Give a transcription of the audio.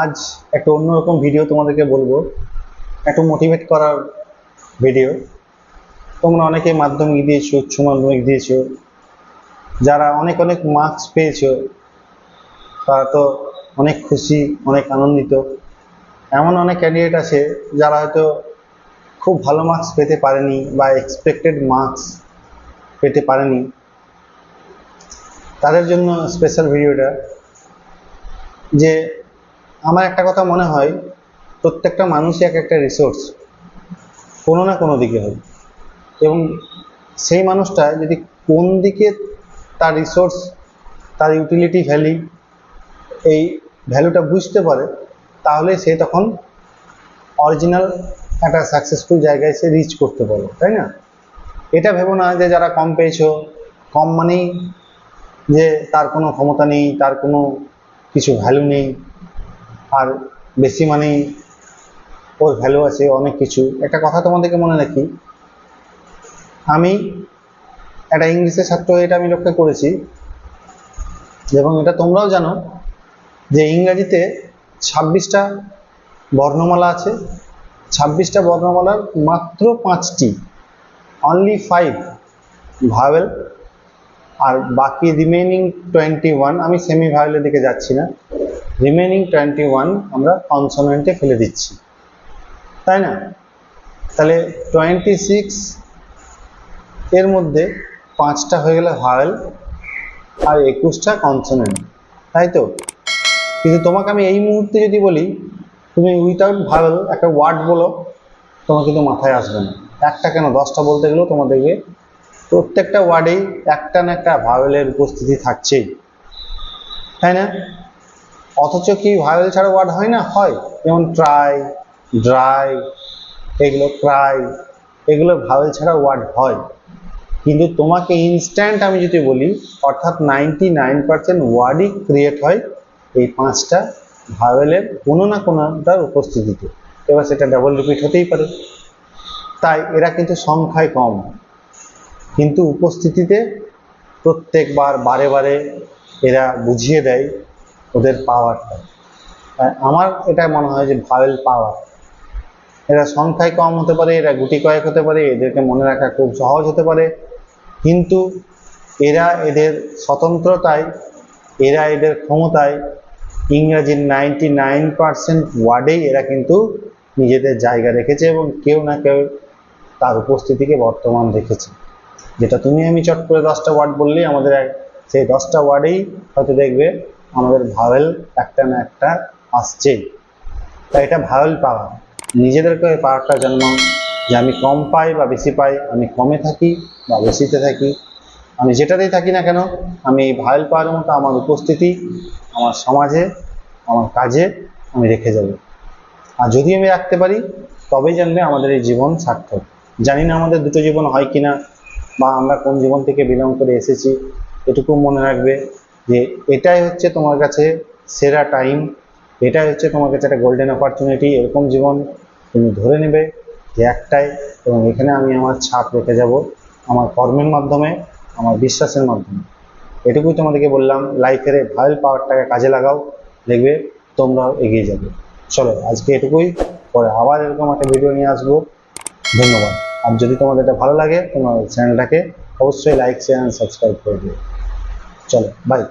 আজ একটা অন্যরকম ভিডিও তোমাদেরকে বলব। একটু মোটিভেট করার ভিডিও তোমরা অনেকে মাধ্যমিক দিয়েছ, উচ্চ মাধ্যমিক দিয়েছ। যারা অনেক অনেক মার্কস পেয়েছ, তারা তো অনেক খুশি, অনেক আনন্দিত। এমন অনেক ক্যান্ডিডেট আছে যারা হয়তো খুব ভালো মার্কস পেতে পারেনি বা এক্সপেক্টেড মার্কস পেতে পারেনি। তাদের জন্য স্পেশাল ভিডিওটা যে আমার একটা কথা মনে হয়, প্রত্যেকটা মানুষই এক একটা রিসোর্স কোনো না কোনো দিকে হয় এবং সেই মানুষটা যদি কোন দিকে তার রিসোর্স তার ইউটিলিটি ভ্যালি এই ভ্যালুটা বুঝতে পারে, তাহলে সে তখন অরিজিনাল একটা সাকসেসফুল জায়গায় সে রিচ করতে পারে তাই না? এটা ভেবো না যে যারা কম পেয়েছ, কম মানেই যে তার কোনো ক্ষমতা নেই, তার কোনো কিছু ভ্যালু নেই। আর বেশি মানেই ওর ভ্যালু আছে, অনেক কিছু। একটা কথা তোমাদেরকে মনে রাখি, আমি একটা ইংলিশের ছাত্র এটা আমি লক্ষ্য করেছি, এবং এটা তোমরাও জানো যে ইংরাজিতে ছাব্বিশটা বর্ণমালা আছে। ছাব্বিশটা বর্ণমালার মাত্র পাঁচটি অনলি ফাইভ ভাওয়েল আর বাকি রিমেনিং টোয়েন্টি ওয়ান আমি সেমি ভাওয়েলের দিকে যাচ্ছি না। রিমেনিং টোয়েন্টি ওয়ান আমরা কনসোনেন্টে ফেলে দিচ্ছি। তাই না? তাহলে টোয়েন্টি সিক্স এর মধ্যে পাঁচটা হয়ে গেলে ভাওয়েল আর একুশটা কনসোনেন্ট তাই তো? কিন্তু তোমাকে আমি এই মুহূর্তে যদি বলি, তুমি উইথাউট ভাওয়েল একটা ওয়ার্ড বলো, তোমার কিন্তু মাথায় আসবে না। একটা কেন? দশটা বলতে গেলেও তোমার দেখবে প্রত্যেকটা ওয়ার্ডেই একটা না একটা ভাওয়েলের উপস্থিতি থাকছেই। তাই না? অথচ কি ভাওয়েল ছাড়া ওয়ার্ড হয় না? হয়। যেমন ট্রাই ড্রাই এগুলো ক্রাই এগুলো ভাওয়েল ছাড়া ওয়ার্ড হয়। কিন্তু তোমাকে ইনস্ট্যান্ট আমি যদি বলি, অর্থাৎ নাইনটি নাইন পার্সেন্ট ওয়ার্ডই ক্রিয়েট হয় এই পাঁচটা ভাওয়েলের কোনো না কোনোটার উপস্থিতিতে। এবার সেটা ডাবল রিপিট হতেই পারে। তাই এরা কিন্তু সংখ্যায় কম। কিন্তু উপস্থিতিতে প্রত্যেকবার বারে বারে এরা বুঝিয়ে দেয়। ওদের পাওয়ারটা তাই আমার এটা মনে হয় যে ভাওয়েল পাওয়ার এরা সংখ্যায় কম হতে পারে, এরা গুটি কয়েক হতে পারে, এদেরকে মনে রাখা খুব সহজ হতে পারে। কিন্তু এরা এদের স্বতন্ত্রতায়, এরা এদের ক্ষমতায় ইংরাজির নাইনটি নাইন পার্সেন্ট ওয়ার্ডেই এরা কিন্তু নিজেদের জায়গা রেখেছে এবং কেউ না কেউ তার উপস্থিতিকে বর্তমান রেখেছে যেটা তুমি আমি চট করে দশটা ওয়ার্ড বললেই আমাদের সেই দশটা ওয়ার্ডেই হয়তো দেখবে আমাদের ভাওয়েল একটা না একটা আসছেই তাই এটা ভাওয়েল পাওয়া। নিজেদেরকে ওই পাওয়ারটা জন্মাও যে আমি কম পাই বা বেশি পাই, আমি কমে থাকি বা বেশিতে থাকি, আমি যেটাতেই থাকি না কেন, আমি ভাওয়েল পাওয়ার মতো আমার উপস্থিতি, আমার সমাজে, আমার কাজে আমি রেখে যাব। আর যদি আমি রাখতে পারি, তবেই জানবে আমাদের এই জীবন সার্থক। জানি না আমাদের দুটো জীবন হয় কি না বা আমরা কোন জীবন থেকে বিলং করে এসেছি, এটুকু মনে রাখবে। যে এটাই হচ্ছে তোমার কাছে সেরা টাইম এটাই হচ্ছে তোমার কাছে একটা গোল্ডেন অপরচুনিটি এরকম জীবন তুমি ধরে নেবে যে একটাই এবং এখানে আমি আমার ছাপ রেখে যাব আমার কর্মের মাধ্যমে, আমার বিশ্বাসের মাধ্যমে। এটুকুই তোমাদেরকে বললাম লাইফের ভাইল পাওয়ারটাকে কাজে লাগাও, দেখবে তোমরাও এগিয়ে যাবে। চলো, আজকে এটুকুই, পরে আবার এরকম একটা ভিডিও নিয়ে আসব। ধন্যবাদ। আর যদি তোমাদের এটা ভালো লাগে, তোমার চ্যানেলটাকে অবশ্যই লাইক শেয়ার সাবস্ক্রাইব করে দিও। চলো বাই